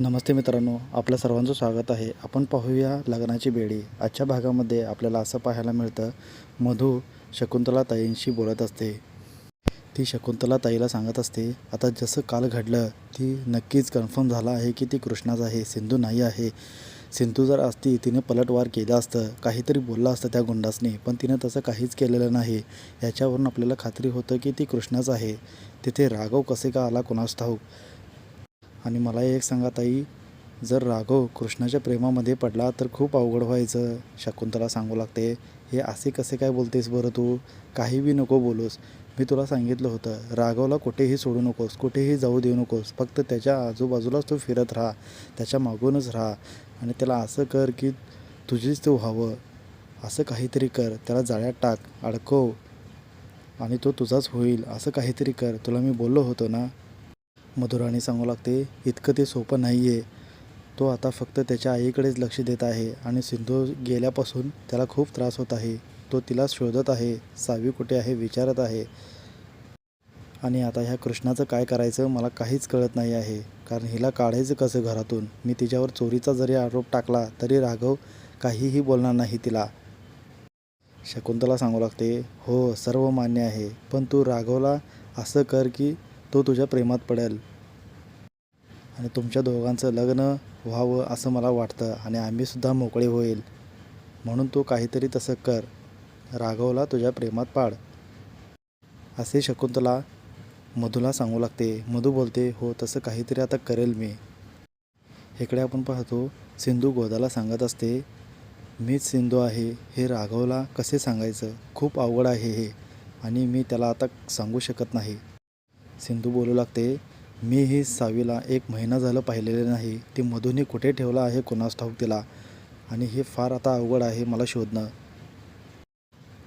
नमस्ते मित्रांनो आपल्या सर्वांचं स्वागत आहे. आपण पाहूया लग्नाची बेडी. आजच्या भागामध्ये आपल्याला असं पाहायला मिळतं मधू शकुंतला ताईंशी बोलत असते. ती शकुंतला ताईला सांगत असते आता जसं काल घडलं ती नक्कीच कन्फर्म झालं आहे की ती कृष्णाच आहे सिंधू नाही आहे. सिंधू जर असती तिने पलटवार केलं असतं काहीतरी बोललं असतं त्या गुंडासने पण तिनं तसं काहीच केलेलं नाही. याच्यावरून आपल्याला खात्री होतं की ती कृष्णाच आहे. तिथे राघव कसे का आला कुणास ठाऊक? आणि मला एक सांगा ताई जर राघव कृष्णाच्या प्रेमामध्ये पडला तर खूप अवघड व्हायचं. शकुंतला सांगू लागते हे असे कसे काय बोलतेस बरं तू? काही बी नको बोलूस. मी तुला सांगितलं होतं राघवला कुठेही सोडू नकोस कुठेही जाऊ देऊ नकोस. फक्त त्याच्या आजूबाजूलाच तू फिरत राहा त्याच्या मागूनच राहा. आणि त्याला असं कर की तुझीच ते व्हावं असं काहीतरी कर त्याला जाळ्यात टाक अडकव. आणि तो तुझाच होईल. असं काहीतरी कर. तुला मी बोललो होतो ना? मधुराणी सांगू लागते इतकं ते सोपं नाही आहे तो आता फक्त त्याच्या आईकडेच लक्ष देत आहे आणि सिंधू गेल्यापासून त्याला खूप त्रास होत आहे. तो तिला शोधत आहे सावी कुठे आहे विचारत आहे. आणि आता ह्या कृष्णाचं काय करायचं मला काहीच कळत नाही आहे. कारण हिला काढायचं कसं घरातून? मी तिच्यावर चोरीचा जरी आरोप टाकला तरी राघव काहीही बोलणार नाही तिला. शकुंतला सांगू लागते हो सर्व मान्य आहे. पण तू राघवला असं कर की तो तुझ्या प्रेमात पडेल. आणि तुमच्या दोघांचं लग्न व्हावं असं मला वाटतं आणि आम्हीसुद्धा मोकळे होईल. म्हणून तू काहीतरी तसं कर. राघवला तुझ्या प्रेमात पाड. असे शकुंतला मधूला सांगू लागते. मधू बोलते हो तसं काहीतरी आता करेल मी. इकडे आपण पाहतो सिंधू गोदाला सांगत असते मीच सिंधू आहे. हे राघवला कसे सांगायचं? खूप अवघड आहे हे. आणि मी त्याला आता सांगू शकत नाही. सिंधू बोलू लागते मी ही सावीला एक महिना झालं पाहिलेले नाही. ती मधूने कुठे ठेवला आहे कोणास ठाऊक तिला? आणि हे फार आता अवघड आहे मला शोधणं.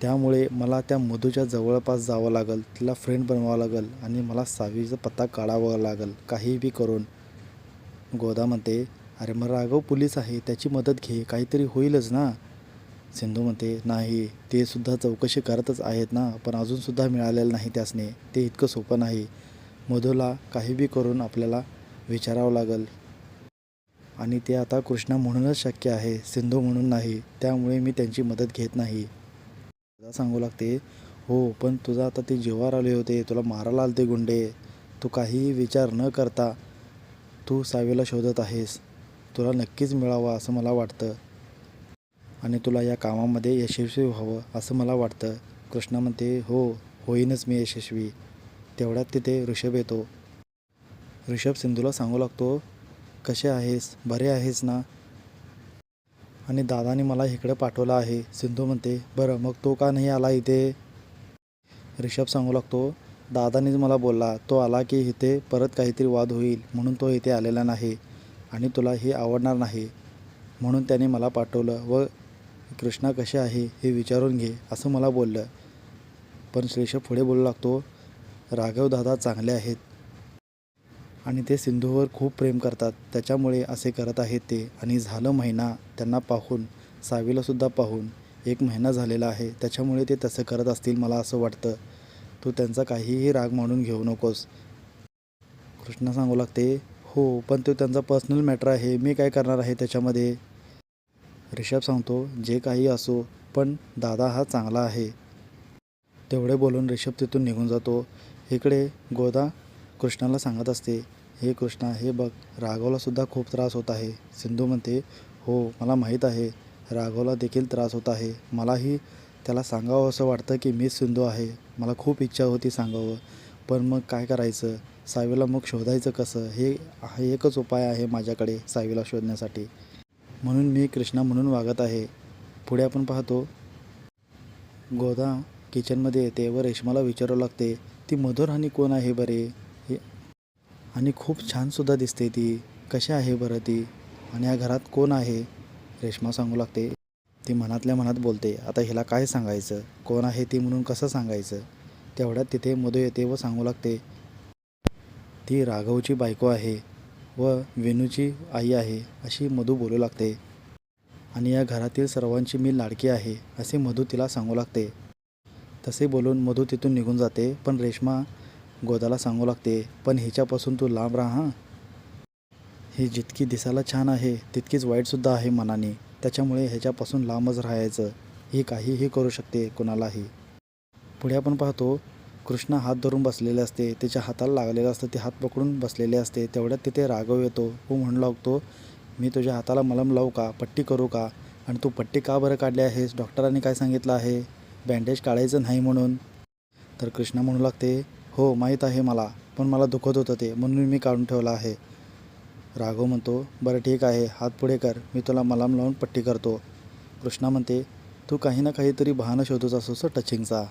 त्यामुळे मला त्या मधूच्या जवळपास जावं लागेल तिला फ्रेंड बनवावं लागेल आणि मला सावीचा पत्ता काढावा लागेल. काही बी करून. गोदा म्हणते अरे मग राघव पोलीस आहे त्याची मदत घे काहीतरी होईलच ना. सिंधू म्हणते नाही ते सुद्धा चौकशी करतच आहेत ना पण अजूनसुद्धा मिळालेलं नाही त्यासने. ते इतकं सोपं नाही. मधूला काही बी करून आपल्याला विचारावं लागेल. आणि ते आता कृष्णा म्हणूनच शक्य आहे सिंधू म्हणून नाही. त्यामुळे मी त्यांची मदत घेत नाही. तुला सांगू लागते हो पण तुझा आता ते जीवावर आले होते तुला मारायला आले ते गुंडे. तू काहीही विचार न करता तू सावेला शोधत आहेस. तुला नक्कीच मिळावं असं मला वाटतं. आणि तुला या कामामध्ये यशस्वी व्हावं असं मला वाटतं. कृष्णा म्हणते हो होईनच मी यशस्वी. तेवढ्यात तिथे ऋषभ येतो. ऋषभ सिंधूला सांगू लागतो कसे आहेस? बरे आहेस ना? आणि दादाने मला इकडं पाठवलं आहे. सिंधू म्हणते बरं मग तो का नाही आला इथे? ऋषभ सांगू लागतो दादानेच मला बोलला तो आला की इथे परत काहीतरी वाद होईल म्हणून तो इथे आलेला नाही आणि तुला हे आवडणार नाही. म्हणून त्याने मला पाठवलं व कृष्णा कसे आहे हे विचारून घे असं मला बोललं. पण श्लेष पुढे बोलू लागतो राघव दादा चांगले आहेत. आणि ते सिंधूवर खूप प्रेम करतात. त्याच्यामुळे असे करत आहेत ते. आणि झालं महिना त्यांना पाहून सावीलासुद्धा पाहून एक महिना झालेला आहे. त्याच्यामुळे ते तसं करत असतील मला असं वाटतं. तू त्यांचा काहीही राग मांडून घेऊ नकोस. कृष्णा सांगू लागते हो पण तो त्यांचा पर्सनल मॅटर आहे. मी काय करणार आहे त्याच्यामध्ये? रिषभ सांगतो जे काही असो पण दादा हा चांगला आहे. तेवढे बोलून रिषभ तिथून निघून जातो. इकडे गोदा कृष्णाला सांगत असते हे कृष्णा हे बघ राघवलासुद्धा खूप त्रास होत आहे. सिंधू म्हणते हो मला माहीत आहे राघवला देखील त्रास होत आहे. मलाही त्याला सांगावं असं वाटतं की मीच सिंधू आहे. मला खूप इच्छा होती सांगावं. पण मग काय करायचं? सावीला मग शोधायचं कसं? हे हा एकच उपाय आहे माझ्याकडे सावीला शोधण्यासाठी. म्हणून मी कृष्णा म्हणून वागत आहे. पुढे आपण पाहतो. गोदा किचनमध्ये येते व रेशमाला विचारावं लागते ती मधुर आणि कोण आहे बरे? हे आणि खूप छानसुद्धा दिसते ती. कशी आहे बरं ती? आणि या घरात कोण आहे? रेश्मा सांगू लागते. ती मनातल्या मनात बोलते आता हिला काय सांगायचं? कोण आहे ती म्हणून कसं सांगायचं? तेवढ्यात तिथे मधू येते व सांगू लागते ती राघवची बायको आहे. व वेणूची आई आहे अशी मधू बोलू लागते. आणि या घरातील सर्वांची मी लाडकी आहे असे मधू तिला सांगू लागते. तसे बोलून मधू तिथून निघून जाते पण रेश्मा गोदाला सांगू लागते पण हिच्यापासून तू लांब राहा. हां ही जितकी दिसायला छान आहे तितकीच वाईटसुद्धा आहे मनाने. त्याच्यामुळे ह्याच्यापासून लांबच राहायचं. ही काहीही करू शकते कुणालाही. पुढे आपण पाहतो कृष्णा हात धरून बसलेले असते त्याच्या हाताला लागलेलं असतं ते हात पकडून बसलेले असते तेवढ्यात तिथे राघव येतो. तो म्हणू लागतो मी तुझ्या हाताला मलम लावू का? पट्टी करू का? आणि तू पट्टी का बरं काढली आहेस? डॉक्टरांनी काय सांगितलं आहे? बँडेज काढायचं नाही म्हणून. तर कृष्णा म्हणू लागते हो माहीत आहे मला पण मला दुखत होतं ते म्हणून मी काढून ठेवलं आहे. राघव म्हणतो बरं ठीक आहे हात पुढे कर मी तुला मलम लावून पट्टी करतो. कृष्णा म्हणते तू काही ना काहीतरी बहाणं शोधत असोस टचिंगचा.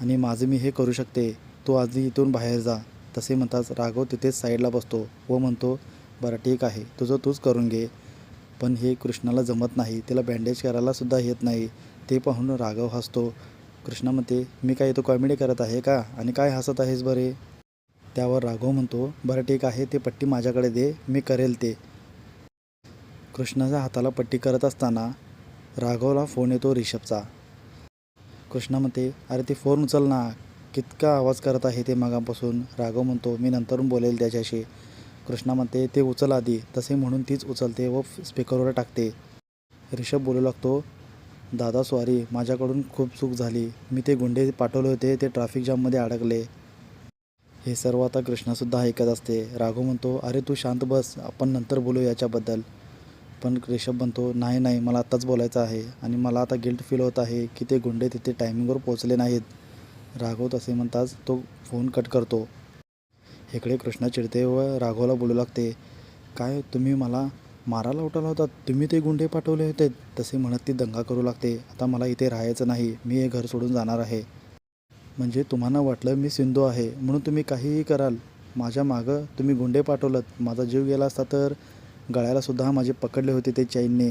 आणि माझं मी हे करू शकते. तू आधी इथून बाहेर जा. तसे म्हणताच राघव तिथेच साईडला बसतो व म्हणतो बरं ठीक आहे. तुझं तूच करून घे. पण हे कृष्णाला जमत नाही. तिला बँडेज करायला सुद्धा येत नाही. ते पाहून राघव हसतो. कृष्णा म्हणते मी काय तो कॉमेडी करत आहे का? आणि काय हसत आहेस बरे? त्यावर राघव म्हणतो बरं ठीक आहे. ते पट्टी माझ्याकडे दे. मी करेल ते. कृष्णाच्या हाताला पट्टी करत असताना राघवला फोन येतो रिषभचा. कृष्णा म्हणते अरे ते फोन उचल ना कितका आवाज करत आहे ते मागापासून राघव म्हणतो. मी नंतरून बोलेल त्याच्याशी. कृष्णा म्हणते ते उचल आधी तसे म्हणून तीच उचलते व स्पीकरवर टाकते. रिषभ बोलू लागतो दादा सॉरी माझ्याकडून खूप चूक झाली. मी ते गुंडे पाठवले होते ते ट्रॅफिक जाममध्ये अडकले. हे सर्व आता कृष्णासुद्धा ऐकत असते. राघव म्हणतो अरे तू शांत बस आपण नंतर बोलू याच्याबद्दल. पण ऋषभ म्हणतो नाही नाही मला आत्ताच बोलायचं आहे आणि मला आता गिल्ट फील होत आहे की ते गुंडे तिथे टायमिंगवर पोचले नाहीत. राघव तसे म्हणताच तो फोन कट करतो. इकडे कृष्णा चिडते व राघवला बोलू लागते. काय तुम्ही मला मारायला उठवला होता? तुम्ही ते गुंडे पाठवले होते? तसे म्हणत ती दंगा करू लागते. आता मला इथे राहायचं नाही. मी हे घर सोडून जाणार आहे. म्हणजे तुम्हाला वाटलं मी सिंधू आहे. म्हणून तुम्ही काहीही कराल. माझ्या मागं तुम्ही गुंडे पाठवलं माझा जीव गेला असता तर गळ्यालासुद्धा माझे पकडले होते ते चैनने.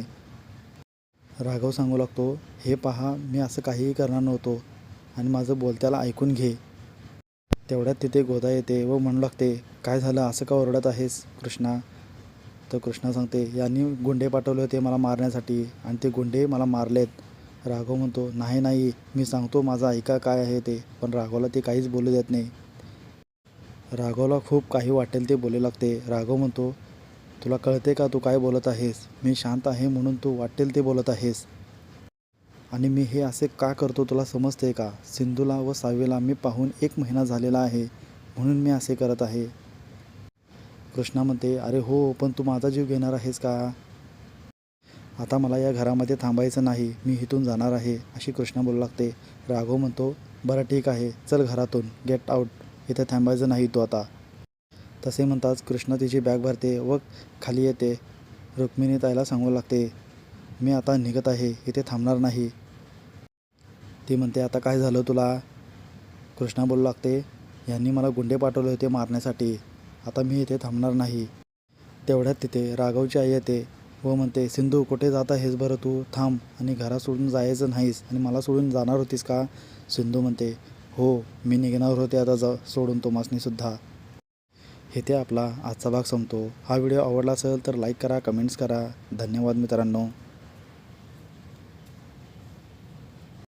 राघव सांगू लागतो हे पहा मी असं काहीही करणार नव्हतो आणि माझं बोलत्याला ऐकून घे. तेवढ्यात तिथे गोदा येते व म्हणू लागते काय झालं? असं का ओरडत आहेस कृष्णा? तर कृष्णा सांगते यांनी गुंडे पाठवले होते मला मारण्यासाठी आणि ते गुंडे मला मारलेत. राघव म्हणतो नाही नाही मी सांगतो माझा ऐका काय आहे ते पण राघवला ते काहीच बोलू देत नाही. राघवला खूप काही वाटेल ते बोलू लागते. राघव म्हणतो तुला कळते का तू काय बोलत आहेस? मी शांत आहे म्हणून तू वाटेल ते बोलत आहेस. आणि मी हे असे का करतो तुला समजते का? सिंधूला व सावीला मी पाहून एक महिना झालेला आहे म्हणून मी असे करत आहे. कृष्णा म्हणते अरे हो पण तू माझा जीव घेणार आहेस का? आता मला या घरामध्ये थांबायचं नाही मी इथून जाणार आहे अशी कृष्णा बोलू लागते. राघव म्हणतो बरं ठीक आहे चल घरातून गेट आऊट इथे थांबायचं नाही तू आता. तसे म्हणताच कृष्ण तिची बॅग भरते व खाली येते. रुक्मिणी ताईला सांगू लागते मी आता निघत आहे इथे थांबणार नाही. ती म्हणते आता काय झालं तुला? कृष्णा बोलू लागते यांनी मला गुंडे पाठवले होते मारण्यासाठी. आता मी इथे थांबणार नाही. तेवढ्यात तिथे राघवची आई येते व म्हणते सिंधू कुठे जात आहेस बरं तू? थांब आणि घरा सोडून जायचं नाहीस आणि मला सोडून जाणार होतीस का? सिंधू म्हणते हो मी निघणार होते आता जा सोडून सुद्धा येथे आपला आजचा भाग संपतो. हा व्हिडिओ आवडला असेल तर लाईक करा कमेंट्स करा. धन्यवाद मित्रांनो.